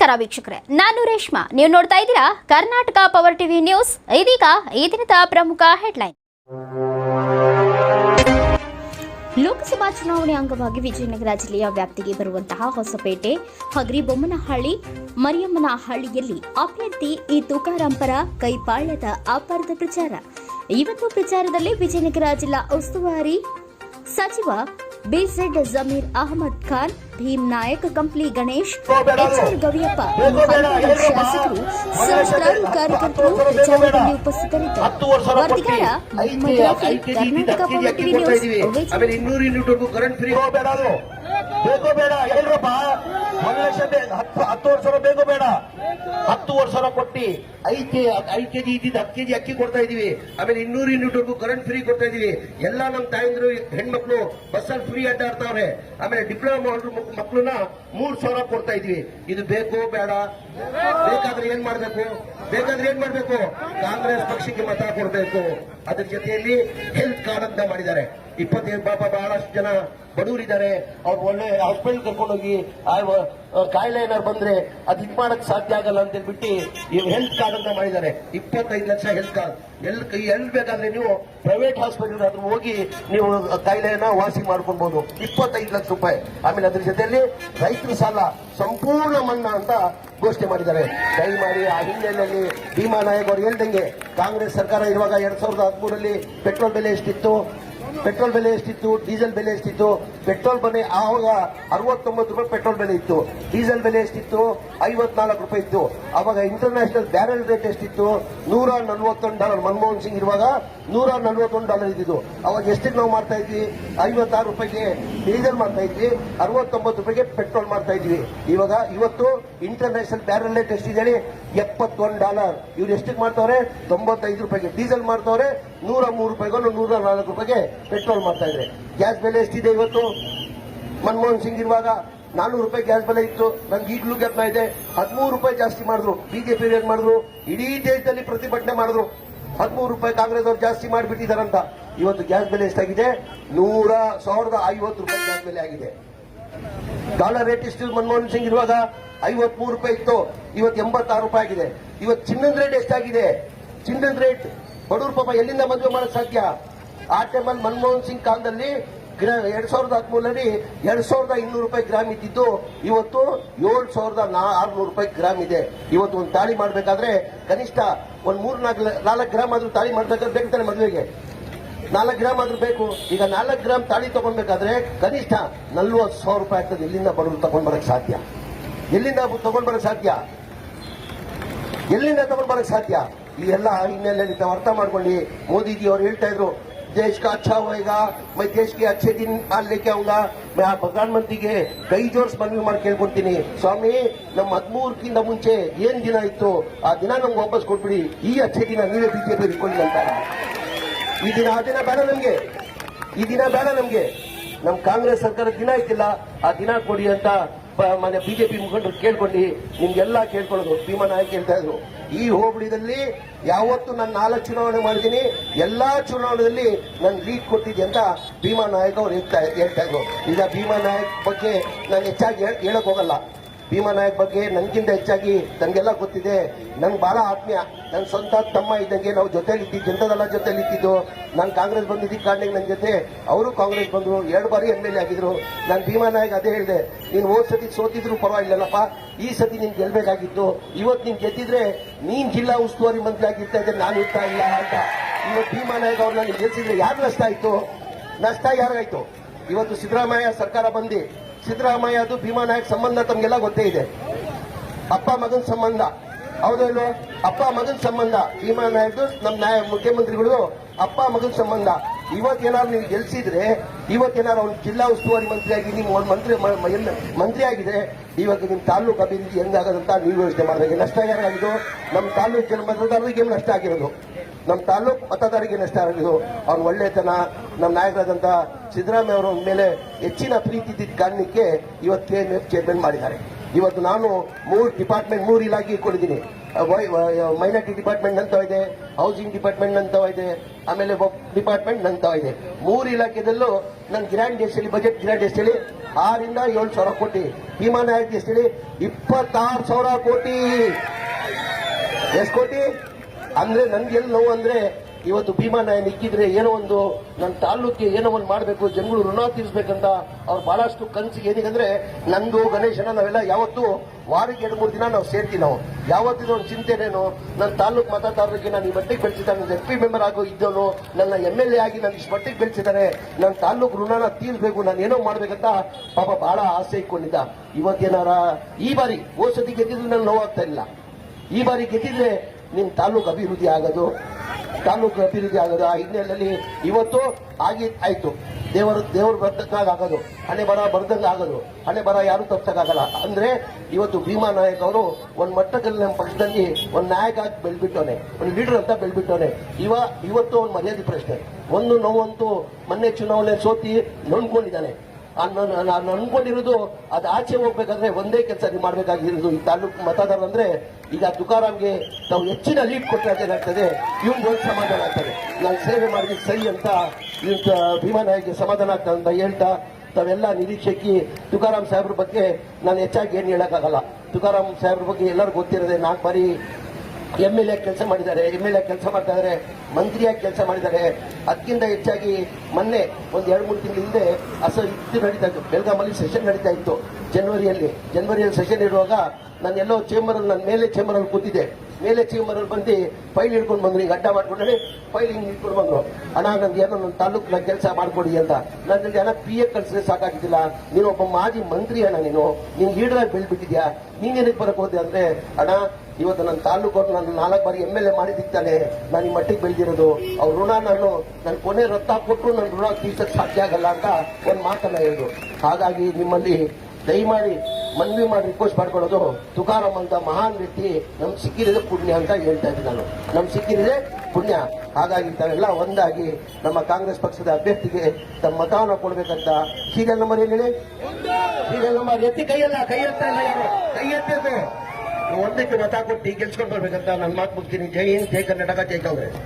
ನಮಸ್ಕಾರ ವೀಕ್ಷಕರೇ, ನಾನು ರೇಷ್ಮಾ. ನೀವು ನೋಡ್ತಾ ಇದ್ದೀರಾ ಕರ್ನಾಟಕ ಪವರ್ ಟಿವಿ ನ್ಯೂಸ್ ಇದೀಗ ಈ ದಿನದ ಪ್ರಮುಖ ಹೆಡ್ಲೈನ್ ಲೋಕಸಭಾ ಚುನಾವಣೆ ಅಂಗವಾಗಿ ವಿಜಯನಗರ ಜಿಲ್ಲೆಯ ವ್ಯಾಪ್ತಿಗೆ ಬರುವಂತಹ ಹೊಸಪೇಟೆ, ಹಗರಿಬೊಮ್ಮನಹಳ್ಳಿ, ಮರಿಯಮ್ಮನಹಳ್ಳಿಯಲ್ಲಿ ಅಭ್ಯರ್ಥಿ ಈ ತುಕಾರಾಂ ಪರ ಕೈಪಾಳ್ಯದ ಅಪಾರದ ಪ್ರಚಾರ. ಇವತ್ತು ಪ್ರಚಾರದಲ್ಲಿ ವಿಜಯನಗರ ಜಿಲ್ಲಾ ಉಸ್ತುವಾರಿ ಸಚಿವ B Z Zameer Ahmed Khan Bhim Naik Kampli Ganesh H R Gaviyappa ಶಾಸಕರು ಸಹಸ್ರಾರು ಕಾರ್ಯಕರ್ತರು ಪ್ರಚಾರದಲ್ಲಿ ಉಪಸ್ಥಿತರಿದ್ದರು. ಬೇಕೋ ಬೇಡ ಹೇಳ್ರಪ್ಪ ಒಂದು ಲಕ್ಷ ಹತ್ತು ಹತ್ತು ವರ್ಷ ಬೇಕೋ ಬೇಡ. ಹತ್ತು ವರ್ಷ ಕೊಟ್ಟಿ ಐದು ಕೆ ಐದು ಕೆಜಿ ಇದ್ದಿದ್ದು ಹತ್ತು ಕೆಜಿ ಅಕ್ಕಿ ಕೊಡ್ತಾ ಇದೀವಿ ಆಮೇಲೆ ಇನ್ನೂರು ಯೂನಿಟ್ ಕರೆಂಟ್ ಫ್ರೀ ಕೊಡ್ತಾ ಇದೀವಿ ಎಲ್ಲ ನಮ್ಮ ತಾಯಂದ್ರು, ಹೆಣ್ಮಕ್ಳು, ಬಸ್ಸಲ್ಲಿ ಫ್ರೀ ಅಡ್ಡಾಡ್ತಾವ್ರೆ ಆಮೇಲೆ ಡಿಪ್ಲೊಮಾ ಮಕ್ಕಳನ್ನ ಮೂರ್ ಸಾವಿರ ಕೊಡ್ತಾ ಇದೀವಿ ಇದು ಬೇಕೋ ಬೇಡ? ಬೇಕಾದ್ರೆ ಏನ್ ಮಾಡ್ಬೇಕು? ಬೇಕಾದ್ರೆ ಏನ್ ಮಾಡ್ಬೇಕು? ಕಾಂಗ್ರೆಸ್ ಪಕ್ಷಕ್ಕೆ ಮತ ಕೊಡ್ಬೇಕು. ಅದ್ರ ಜೊತೆಯಲ್ಲಿ ಹೆಲ್ತ್ ಕಾರ್ಡ್ ಅಂತ ಮಾಡಿದ್ದಾರೆ. ಇಪ್ಪತ್ತೇಳು ಪಾಪ ಬಹಳಷ್ಟು ಜನ ಬಡವರಿದ್ದಾರೆ. ಅವ್ರು ಒಳ್ಳೆ ಹಾಸ್ಪಿಟಲ್ ಕರ್ಕೊಂಡೋಗಿ ಕಾಯಿಲೆ ಏನಾರು ಬಂದ್ರೆ ಅದು ಇದು ಮಾಡಕ್ ಸಾಧ್ಯ ಆಗಲ್ಲ ಅಂತ ಹೇಳ್ಬಿಟ್ಟು ಈ ಹೆಲ್ತ್ ಕಾರ್ಡ್ ಅಂತ ಮಾಡಿದ್ದಾರೆ. ಇಪ್ಪತ್ತೈದು ಲಕ್ಷ ಹೆಲ್ತ್ ಕಾರ್ಡ್ ಎಲ್ ಎಲ್ಲಿ ಬೇಕಾದ್ರೆ ನೀವು ಪ್ರೈವೇಟ್ ಹಾಸ್ಪಿಟಲ್ ಆದ್ರೂ ಹೋಗಿ ನೀವು ಕಾಯಿಲೆಯನ್ನ ವಾಸಿ ಮಾಡ್ಕೊಳ್ಬಹುದು ಇಪ್ಪತ್ತೈದು ಲಕ್ಷ ರೂಪಾಯಿ. ಆಮೇಲೆ ಅದ್ರ ಜೊತೆಯಲ್ಲಿ ರೈತರ ಸಾಲ, ಸಂಪೂರ್ಣ ಮನ್ನಾ ಅಂತ ಘೋಷಣೆ ಮಾಡಿದ್ದಾರೆ. ದಯಮಾಡಿ ಆ ಹಿನ್ನೆಲೆಯಲ್ಲಿ ಭೀಮಾ ನಾಯಕ್ ಅವರು ಹೇಳ್ದಂಗೆ, ಕಾಂಗ್ರೆಸ್ ಸರ್ಕಾರ ಇರುವಾಗ ಎರಡ್ ಸಾವಿರದ ಹದಿಮೂರರಲ್ಲಿ ಪೆಟ್ರೋಲ್ ಬೆಲೆ ಎಷ್ಟಿತ್ತು? ಪೆಟ್ರೋಲ್ ಬೆಲೆ ಎಷ್ಟಿತ್ತು? ಡೀಸೆಲ್ ಬೆಲೆ ಎಷ್ಟಿತ್ತು? ಪೆಟ್ರೋಲ್ ಬೆಲೆ ಆವಾಗ ಅರವತ್ತೊಂಬತ್ತು ರೂಪಾಯಿ ಪೆಟ್ರೋಲ್ ಬೆಲೆ ಇತ್ತು. ಡೀಸೆಲ್ ಬೆಲೆ ಎಷ್ಟಿತ್ತು? ಐವತ್ನಾಲ್ಕು ರೂಪಾಯಿ ಇತ್ತು. ಅವಾಗ ಇಂಟರ್ನ್ಯಾಷನಲ್ ಬ್ಯಾರೆಲ್ ರೇಟ್ ಎಷ್ಟಿತ್ತು? ನೂರ ನಲ್ವತ್ತೊಂದು ಡಾಲರ್. ಮನಮೋಹನ್ ಸಿಂಗ್ ಇರುವಾಗ ನೂರ ನಲ್ವತ್ತೊಂದು ಡಾಲರ್ ಇದ್ದಿದ್ದು. ಅವಾಗ ಎಷ್ಟಿಗೆ ನಾವು ಮಾಡ್ತಾ ಇದ್ವಿ? ಐವತ್ತಾರು ರೂಪಾಯಿಗೆ ಡೀಸೆಲ್ ಮಾಡ್ತಾ ಇದ್ವಿ. ಅರವತ್ತೊಂಬತ್ತು ರೂಪಾಯಿಗೆ ಪೆಟ್ರೋಲ್ ಮಾಡ್ತಾ ಇದ್ವಿ. ಇವಾಗ ಇವತ್ತು ಇಂಟರ್ನ್ಯಾಷನಲ್ ಬ್ಯಾರಲ್ ರೇಟ್ ಎಷ್ಟಿದೆ ಎಪ್ಪತ್ತೊಂದು ಡಾಲರ್ ಇವ್ರು ಎಷ್ಟಿಗೆ ಮಾಡ್ತವ್ರೆ ತೊಂಬತ್ತೈದು ರೂಪಾಯಿಗೆ ಡೀಸೆಲ್ ಮಾಡ್ತಾವ್ರೆ ನೂರ ಮೂರು ರೂಪಾಯಿಗೂ ನೂರ ನಾಲ್ಕು ರೂಪಾಯಿಗೆ ಪೆಟ್ರೋಲ್ ಮಾಡ್ತಾ ಇದ್ರೆ. ಗ್ಯಾಸ್ ಬೆಲೆ ಎಷ್ಟಿದೆ ಇವತ್ತು? ಮನಮೋಹನ್ ಸಿಂಗ್ ಇರುವಾಗ ನಾನ್ನೂರು ರೂಪಾಯಿ ಗ್ಯಾಸ್ ಬೆಲೆ ಇತ್ತು. ನಂಗೆ ಈಗಲೂ ಜ್ಞಾಪನ ಇದೆ. ಹದಿಮೂರು ರೂಪಾಯಿ ಜಾಸ್ತಿ ಮಾಡಿದ್ರು. ಬಿಜೆಪಿ ಏನ್ ಮಾಡಿದ್ರು? ಇಡೀ ದೇಶದಲ್ಲಿ ಪ್ರತಿಭಟನೆ ಮಾಡಿದ್ರು. ಹದಿಮೂರು ರೂಪಾಯಿ ಕಾಂಗ್ರೆಸ್ ಅವರು ಜಾಸ್ತಿ ಮಾಡಿಬಿಟ್ಟಿದಾರಂತ ಇವತ್ತು ಗ್ಯಾಸ್ ಬೆಲೆ ಎಷ್ಟಾಗಿದೆ? ನೂರ ಸಾವಿರದ ಐವತ್ತು ರೂಪಾಯಿ ಗ್ಯಾಸ್ ಬೆಲೆ ಆಗಿದೆ. ಡಾಲರ್ ರೇಟ್ ಎಷ್ಟು ಮನಮೋಹನ್ ಸಿಂಗ್ ಇರುವಾಗ ಐವತ್ಮೂರು ರೂಪಾಯಿ ಇತ್ತು. ಇವತ್ತು ಎಂಬತ್ತಾರು ರೂಪಾಯಿ ಆಗಿದೆ. ಇವತ್ತು ಚಿನ್ನದ ರೇಟ್ ಎಷ್ಟಾಗಿದೆ? ಚಿನ್ನದ ರೇಟ್ ಬಡವರು ಪಾಪ ಎಲ್ಲಿಂದ ಮದುವೆ ಮಾಡೋಕ್ಕೆ ಸಾಧ್ಯ? ಆ ಟೈಮಲ್ಲಿ ಮನಮೋಹನ್ ಸಿಂಗ್ ಕಾಲದಲ್ಲಿ ಗ್ರಾ- ಎರಡ್ ಸಾವಿರದ ಹದಿಮೂರರಲ್ಲಿ ಎರಡ್ ಸಾವಿರದ ಇನ್ನೂರು ರೂಪಾಯಿ ಗ್ರಾಮ್ ಇದ್ದಿದ್ದು, ಇವತ್ತು ಏಳು ಸಾವಿರದ ಆರ್ನೂರು ರೂಪಾಯಿ ಗ್ರಾಮ್ ಇದೆ. ಇವತ್ತು ಒಂದು ತಾಳಿ ಮಾಡಬೇಕಾದ್ರೆ ಕನಿಷ್ಠ ಒಂದು ಮೂರು ನಾಲ್ಕು ನಾಲ್ಕು ಗ್ರಾಮ್ ಆದ್ರೂ ತಾಳಿ ಮಾಡ್ಬೇಕಾದ್ರೆ ಬೇಕಾದ್ರೆ ಮದುವೆಗೆ. ನಾಲ್ಕು ಗ್ರಾಮ್ ಆದ್ರೂ ಬೇಕು. ಈಗ ನಾಲ್ಕು ಗ್ರಾಮ್ ತಾಳಿ ತಗೊಳ್ಬೇಕಾದ್ರೆ ಕನಿಷ್ಠ ನಲ್ವತ್ತು ಸಾವಿರ ರೂಪಾಯಿ ಆಗ್ತದೆ. ಎಲ್ಲಿಂದ ಬಡವರು ತಗೊಂಡ್ ಬರಕ್ ಸಾಧ್ಯ? ಎಲ್ಲಿಂದ ತಗೊಂಡ್ ಬರಕ್ ಸಾಧ್ಯ? ಎಲ್ಲಿಂದ ತಗೊಂಡ್ ಬರಕ್ ಸಾಧ್ಯ? ಈ ಎಲ್ಲ ಹಿನ್ನೆಲೆಯಲ್ಲಿ ತಾವು ಅರ್ಥ ಮಾಡ್ಕೊಂಡು ಮೋದಿಜಿ ಅವ್ರು ಹೇಳ್ತಾ ಇದ್ರು ದೇಶ का अच्छा होएगा मैं देश के अच्छे दिन आज लेके आऊंगा मैं ಆ ಪ್ರಧಾನಮಂತ್ರಿಗೆ ಕೈ ಜೋಡಿಸಿ ಮನವಿ ಮಾಡಿ ಕೇಳ್ಕೊಂತೀನಿ ಸ್ವಾಮಿ ನಮ್ಮ ಹದಿಮೂರಕ್ಕಿಂತ ಮುಂಚೆ ಏನ್ ದಿನ ಇತ್ತು ಆ ದಿನ ನಮ್ಗೆ ವಾಪಸ್ ಕೊಟ್ಬಿಡಿ ಈ ಅಚ್ಚೆ ದಿನ ನೀವೇ ಬಿಜೆಪಿ ಇಟ್ಕೊಳ್ಳಿ ಅಂತ ಈ ದಿನ ಆ ದಿನ ಬೇಡ ನಮ್ಗೆ ಈ ದಿನ ಬೇಡ ನಮ್ಗೆ ನಮ್ ಕಾಂಗ್ರೆಸ್ ಸರ್ಕಾರ ದಿನ ಇದ್ದಿಲ್ಲ ಆ ದಿನ ಕೊಡಿ ಅಂತ ಪ- ಮನೆ ಬಿಜೆಪಿ ಮುಖಂಡರು ಕೇಳ್ಕೊಂಡು ನಿಮ್ಗೆಲ್ಲ ಕೇಳ್ಕೊಳ್ಳೋದು, ಭೀಮಾ ನಾಯಕ್ ಹೇಳ್ತಾ ಇದ್ರು. ಈ ಹೋಬಳಿದಲ್ಲಿ ಯಾವತ್ತು ನಾನು ನಾಲ್ಕು ಚುನಾವಣೆ ಮಾಡಿದ್ದೀನಿ ಎಲ್ಲಾ ಚುನಾವಣೆಯಲ್ಲಿ ನಾನು ಲೀಡ್ ಕೊಟ್ಟಿದ್ದೆ ಅಂತ ಭೀಮಾ ನಾಯಕ್ ಅವ್ರು ಹೇಳ್ತಾ ಹೇಳ್ತಾ ಇದ್ರು. ಈಗ ಭೀಮಾ ನಾಯಕ್ ಬಗ್ಗೆ ನಾನು ಹೆಚ್ಚಾಗಿ ಹೇಳ್- ಹೇಳಕ್ ಹೋಗಲ್ಲ. ಭೀಮಾ ನಾಯಕ್ ಬಗ್ಗೆ ನನ್ಗಿಂತ ಹೆಚ್ಚಾಗಿ ನನಗೆಲ್ಲ ಗೊತ್ತಿದೆ. ನಂಗೆ ಬಹಳ ಆತ್ಮೀಯ. ನನ್ನ ಸ್ವಂತ ತಮ್ಮ ಇದ್ದಂಗೆ ನಾವು ಜೊತೆಲಿ ಇದ್ದಿದ್ದು ಜನತಾದಳ ಜೊತೆಲಿ ಇದ್ದಿದ್ದು ನಾನು ಕಾಂಗ್ರೆಸ್ ಬಂದಿದ್ದ ಕಾರಣಕ್ಕೆ ನನ್ನ ಜೊತೆ ಅವರು ಕಾಂಗ್ರೆಸ್ ಬಂದರು. ಎರಡು ಬಾರಿ ಎಂ ಎಲ್ ಎ ಆಗಿದ್ರು. ನಾನು ಭೀಮಾ ನಾಯಕ್ ಅದೇ ಹೇಳಿದೆ, ನೀನು ಹೋದ್ ಸತಿ ಸೋತಿದ್ರು ಪರವಾಗಿಲ್ಲಪ್ಪ ಈ ಸತಿ ನೀನು ಗೆಲ್ಬೇಕಾಗಿತ್ತು. ಇವತ್ತು ನೀನು ಗೆದ್ದಿದ್ರೆ ನೀನ್ ಜಿಲ್ಲಾ ಉಸ್ತುವಾರಿ ಮಂತ್ರಿ ಆಗಿರ್ತಾ ಇದ್ದರೆ ನಾನು ಇರ್ತಾ ಇಲ್ಲ ಅಂತ. ಇವತ್ತು ಭೀಮಾ ನಾಯಕ್ ಅವ್ರು ನನಗೆ ಗೆಲ್ಸಿದ್ರೆ ಯಾರು ನಷ್ಟ ಆಯಿತು? ನಷ್ಟ ಯಾರಾಯಿತು? ಇವತ್ತು ಸಿದ್ದರಾಮಯ್ಯ ಸರ್ಕಾರ ಬಂದು ಸಿದ್ದರಾಮಯ್ಯ ಅದು ಭೀಮಾ ನಾಯಕ್ ಸಂಬಂಧ ತಮ್ಗೆಲ್ಲ ಗೊತ್ತೇ ಇದೆ. ಅಪ್ಪ ಮಗನ ಸಂಬಂಧ. ಹೌದಲ್ವ ಅಪ್ಪ ಮಗನ ಸಂಬಂಧ. ಭೀಮಾ ನಾಯ್ಡು ನಮ್ಮ ನ್ಯಾಯ ಮುಖ್ಯಮಂತ್ರಿಗಳು ಅಪ್ಪ ಮಗನ ಸಂಬಂಧ. ಇವತ್ತೇನಾದ್ರು ನೀವು ಗೆಲ್ಸಿದ್ರೆ ಇವತ್ತೇನಾದ್ರು ಅವ್ನು ಜಿಲ್ಲಾ ಉಸ್ತುವಾರಿ ಮಂತ್ರಿಯಾಗಿ ನಿಮ್ಮ ಮಂತ್ರಿ ಮಂತ್ರಿ ಆಗಿದೆ ಇವಾಗ ನಿಮ್ಮ ತಾಲೂಕು ಅಭಿವೃದ್ಧಿ ಹೆಂಗಾಗದಂತ ನೀವು ಯೋಚನೆ ಮಾಡಿದಾಗ ನಷ್ಟ ಯಾರಾಗಿದ್ದು? ನಮ್ಮ ತಾಲೂಕು ಜನ ಮತದಾರರಿಗೆ ನಷ್ಟ ಆಗಿರೋದು. ನಮ್ಮ ತಾಲೂಕು ಮತದಾರರಿಗೆ ನಷ್ಟ ಆಗಿದ್ದು ಅವ್ರ ಒಳ್ಳೆತನ ನಮ್ಮ ನಾಯಕರಾದಂತ ಸಿದ್ದರಾಮಯ್ಯ ಅವರ ಮೇಲೆ ಹೆಚ್ಚಿನ ಪ್ರೀತಿ ಇದ್ದಿದ್ದ ಕಾರಣಕ್ಕೆ ಇವತ್ತು ಎಫ್ ಚೇರ್ಮನ್ ಮಾಡಿದ್ದಾರೆ. ಇವತ್ತು ನಾನು ಮೂರು ಡಿಪಾರ್ಟ್ಮೆಂಟ್, ಮೂರು ಇಲಾಖೆ ಕೊಡಿದ್ದೀನಿ ಮೈನಾರಿಟಿ ಡಿಪಾರ್ಟ್ಮೆಂಟ್ ಅಂತ ಇದೆ, ಹೌಸಿಂಗ್ ಡಿಪಾರ್ಟ್ಮೆಂಟ್ ಅಂತ ಇದೆ, ಆಮೇಲೆ ಡಿಪಾರ್ಟ್ಮೆಂಟ್ ಅಂತ ಇದೆ. ಮೂರು ಇಲಾಖೆದಲ್ಲೂ ನನ್ನ ಗ್ರ್ಯಾಂಡ್ ಡೇಸ್ ಬಜೆಟ್ ಗ್ರ್ಯಾಂಡ್ ಅಲ್ಲಿ ಆರಿಂದ ಏಳು ಸಾವಿರ ಕೋಟಿ, ಭೀಮಾ ನಾಯಕ ಇಪ್ಪತ್ತಾರು ಸಾವಿರ ಕೋಟಿ. ಎಷ್ಟು ಕೋಟಿ? ಅಂದ್ರೆ ನನ್ಗೆ ಎಲ್ಲಿ ನೋವು ಅಂದ್ರೆ ಇವತ್ತು ಭೀಮಾ ನಾಯನ್ ಇಕ್ಕಿದ್ರೆ ಏನೋ ಒಂದು ನನ್ನ ತಾಲೂಕಿಗೆ ಏನೋ ಒಂದು ಮಾಡಬೇಕು, ಜನಗಳು ಋಣ ತೀರಿಸ್ಬೇಕಂತ ಅವ್ರು ಬಹಳಷ್ಟು ಕನಸಿಗೆ ಏನಿಗಂದ್ರೆ ನಂದು, ಗಣೇಶನ ನಾವೆಲ್ಲ ಯಾವತ್ತು ವಾರಕ್ಕೆ ಎರಡು, ಮೂರು ದಿನ ನಾವು ಸೇರ್ತೀವಿ ನಾವು. ಯಾವತ್ತಿದ್ರು ಒಂದು ಚಿಂತೆನೇನು ನನ್ನ ತಾಲೂಕು ಮತದಾರರಿಗೆ ನಾನು ಈ ಮಟ್ಟಿಗೆ ಬೆಳೆಸಿದ್ದಾನೆ ಎಸ್ ಪಿ ಮೆಂಬರ್ ಆಗೋ ಇದ್ದವನು, ನನ್ನ ಎಂ ಎಲ್ ಎ ಆಗಿ ನಾನು ಇಷ್ಟು ಮಟ್ಟಿಗೆ ಬೆಳೆಸಿದ್ದಾರೆ ನನ್ನ ತಾಲೂಕು ಋಣನ ತೀರಿಸಬೇಕು ನಾನು ಏನೋ ಮಾಡ್ಬೇಕಂತ ಪಾಪ ಬಹಳ ಆಸೆ ಇಟ್ಕೊಂಡಿದ್ದ. ಇವತ್ತೇನಾರ ಈ ಬಾರಿ ಓ ಸತಿ ಗೆದ್ದಿದ್ರೆ ನಾನು ನೋವಾಗ್ತಾ ಇಲ್ಲ. ಈ ಬಾರಿ ಗೆದ್ದಿದ್ರೆ ನಿಮ್ ತಾಲೂಕು ಅಭಿವೃದ್ಧಿ ಆಗೋದು, ತಾಲೂಕು ಅಭಿವೃದ್ಧಿ ಆಗೋದು. ಆ ಹಿನ್ನೆಲೆಯಲ್ಲಿ ಇವತ್ತು ಆಗಿ ಆಯಿತು. ದೇವರು ದೇವರು ಬರ್ದಂಗ ಆಗೋದು ಹಣೆ ಬರ ಬರ್ದಂಗ ಆಗೋದು ಹಣೆ ಬರ ಯಾರು ತಪ್ಸಕ್ಕಾಗಲ್ಲ. ಅಂದ್ರೆ ಇವತ್ತು ಭೀಮಾ ನಾಯಕ್ ಅವರು ಒಂದು ಮಟ್ಟದಲ್ಲಿ ನಮ್ಮ ಪಕ್ಷದಲ್ಲಿ ಒಂದು ನಾಯಕ ಆಗಿ ಬೆಳೆಬಿಟ್ಟವನೆ. ಒಂದು ಲೀಡರ್ ಅಂತ ಬೆಳೆಬಿಟ್ಟವನೆ. ಇವ, ಇವತ್ತು ಒಂದು ಮರ್ಯಾದೆ ಪ್ರಶ್ನೆ. ಒಂದು ನೋವಂತೂ ಮೊನ್ನೆ ಚುನಾವಣೆ ಸೋತಿ ನೊಂದ್ಕೊಂಡಿದ್ದಾನೆ ನನ್- ಅನ್ಕೊಂಡಿರೋದು ಅದು ಆಚೆ ಹೋಗ್ಬೇಕಾದ್ರೆ ಒಂದೇ ಕೆಲಸ ನೀವು ಮಾಡ್ಬೇಕಾಗಿರೋದು. ಈ ತಾಲೂಕು ಮತದಾರ ಅಂದ್ರೆ ಈಗ ತುಕಾರಾಮ್ಗೆ ತಾವು ಹೆಚ್ಚಿನ ಲೀಡ್ ಕೊಟ್ಟರೆ ಅದೇನಾಗ್ತದೆ ಇವ್ನ ಒಂದು ಸಮಾಧಾನ ಆಗ್ತದೆ. ನಾನು ಸೇವೆ ಮಾಡಿದ್ರೆ ಸರಿ ಅಂತ ಇವ್ನ್ ಭೀಮಾ ನಾಯ್ಗೆ ಸಮಾಧಾನ ಆಗ್ತದೆ ಅಂತ ಹೇಳ್ತಾ ತಾವೆಲ್ಲ ನಿರೀಕ್ಷಕಿ ತುಕಾರಾಮ್ ಸಾಹೇಬ್ರ ಬಗ್ಗೆ ನಾನು ಹೆಚ್ಚಾಗಿ ಏನು ಹೇಳಕ್ಕಾಗಲ್ಲ. ತುಕಾರಾಮ್ ಸಾಹೇಬ್ರ ಬಗ್ಗೆ ಎಲ್ಲರಿಗೂ ಗೊತ್ತಿರದೆ ನಾಲ್ಕು ಬಾರಿ ಎಂ ಎಲ್ ಎ ಕೆಲಸ ಮಾಡಿದ್ದಾರೆ ಎಂ ಎಲ್ ಎ ಕೆಲಸ ಮಾಡ್ತಾ ಇದ್ದಾರೆ, ಮಂತ್ರಿಯಾಗಿ ಕೆಲಸ ಮಾಡಿದ್ದಾರೆ. ಅದಕ್ಕಿಂತ ಹೆಚ್ಚಾಗಿ ಮೊನ್ನೆ ಒಂದು ಎರಡು ಮೂರು ತಿಂಗಳ ಹಿಂದೆ ಅಸ ಇದು ನಡೀತಾ ಇತ್ತು. ಬೆಳಗಾಮಲ್ಲಿ ಸೆಷನ್ ನಡೀತಾ ಇತ್ತು. ಜನವರಿಯಲ್ಲಿ ಜನವರಿಯಲ್ಲಿ ಸೆಷನ್ ಇರುವಾಗ ನಾನು ಎಲ್ಲೋ ಚೇಂಬರಲ್ಲಿ ನನ್ನ ಮೇಲೆ ಚೇಂಬರಲ್ಲಿ ಕೂತಿದ್ದೆ. ಮೇಲೆ ಚೇಂಬರ್ ಅಲ್ಲಿ ಬಂದು ಫೈಲ್ ಹಿಡ್ಕೊಂಡು ಬಂದ್ರು. ಈಗ ಅಡ್ಡ ಮಾಡ್ಕೊಂಡ್ರೆ ಫೈಲ್ ಹಿಂಗೆ ಹಿಡ್ಕೊಂಡು ಬಂದ್ರು. ಅಣ್ಣ, ನಂದು ಏನೋ ನನ್ನ ತಾಲೂಕಿನ ಕೆಲಸ ಮಾಡ್ಕೊಡಿ ಅಂತ. ನನ್ನಲ್ಲಿ ಹಣ ಪಿ ಎ ಕಳ್ಸಿದ್ರೆ ಸಾಕಾಗಿದ್ದಿಲ್ಲ ನೀನು ಒಬ್ಬ ಮಾಜಿ ಮಂತ್ರಿ ಅಣ್ಣ ನೀನು. ನೀನು ಲೀಡರ್ ಬೆಳ್ಬಿಟ್ಟಿದ್ಯಾ ನೀನೇನಕ್ಕೆ ಬರಕೋದೆ ಅಂದ್ರೆ, ಅಣ್ಣ ಇವತ್ತು ನನ್ನ ತಾಲೂಕು ನಾನು ನಾಲ್ಕು ಬಾರಿ ಎಂ ಎಲ್ ಎ ಮಾಡಿದ್ದಾನೆ ನಾನು ಈ ಮಟ್ಟಿಗೆ ಬೆಳೆದಿರೋದು. ಅವ್ರ ಋಣ ನಾನು ನನ್ನ ಕೊನೆ ರಕ್ತ ಕೊಟ್ಟು ನನ್ನ ಋಣ ತೀರ್ಸಕ್ಕೆ ಸಾಧ್ಯ ಆಗಲ್ಲ ಅಂತ ಒಂದು ಮಾತನ್ನ ಹೇಳಿದ್ರು ಹಾಗಾಗಿ ನಿಮ್ಮಲ್ಲಿ ದಯಮಾಡಿ ಮನವಿ ಮಾಡಿ ರಿಕ್ವೆಸ್ಟ್ ಮಾಡ್ಕೊಳ್ಳೋದು ತುಕಾರಾಮ್ ಅಂತ ಮಹಾನ್ ವ್ಯಕ್ತಿ ನಮ್ಗೆ ಸಿಕ್ಕಿರೋದೇ ಪುಣ್ಯ ಅಂತ ಹೇಳ್ತಾ ಇದ್ದೀನಿ ನಾನು. ನಮ್ಗೆ ಸಿಕ್ಕಿರೋದೇ ಪುಣ್ಯ. ಹಾಗಾಗಿ ತಾವೆಲ್ಲ ಒಂದಾಗಿ ನಮ್ಮ ಕಾಂಗ್ರೆಸ್ ಪಕ್ಷದ ಅಭ್ಯರ್ಥಿಗೆ ತಮ್ಮ ಮತವನ್ನು ಕೊಡಬೇಕಂತ ಸೀರಿಯಲ್ ನಂಬರ್ ಏನು ಹೇಳಿ? ಸೀರಿಯಲ್ ನಂಬರ್ ಎತ್ತಿ ಕೈಯಲ್ಲ, ಕೈ ಎತ್ತ ಕೈ ನೀವು ಒಂದಕ್ಕೆ ಮತ ಕೊಟ್ಟು ಗೆಲ್ಸ್ಕೊಂಡು ಬರ್ಬೇಕಂತ ನನ್ನ ಮಾತು ಮುಗ್ತೀನಿ ಜೈ ಹಿಂದ್ ಜೈ ಕರ್ನಾಟಕ ಜೈ ಕಾಂಗ್ರೆಸ್.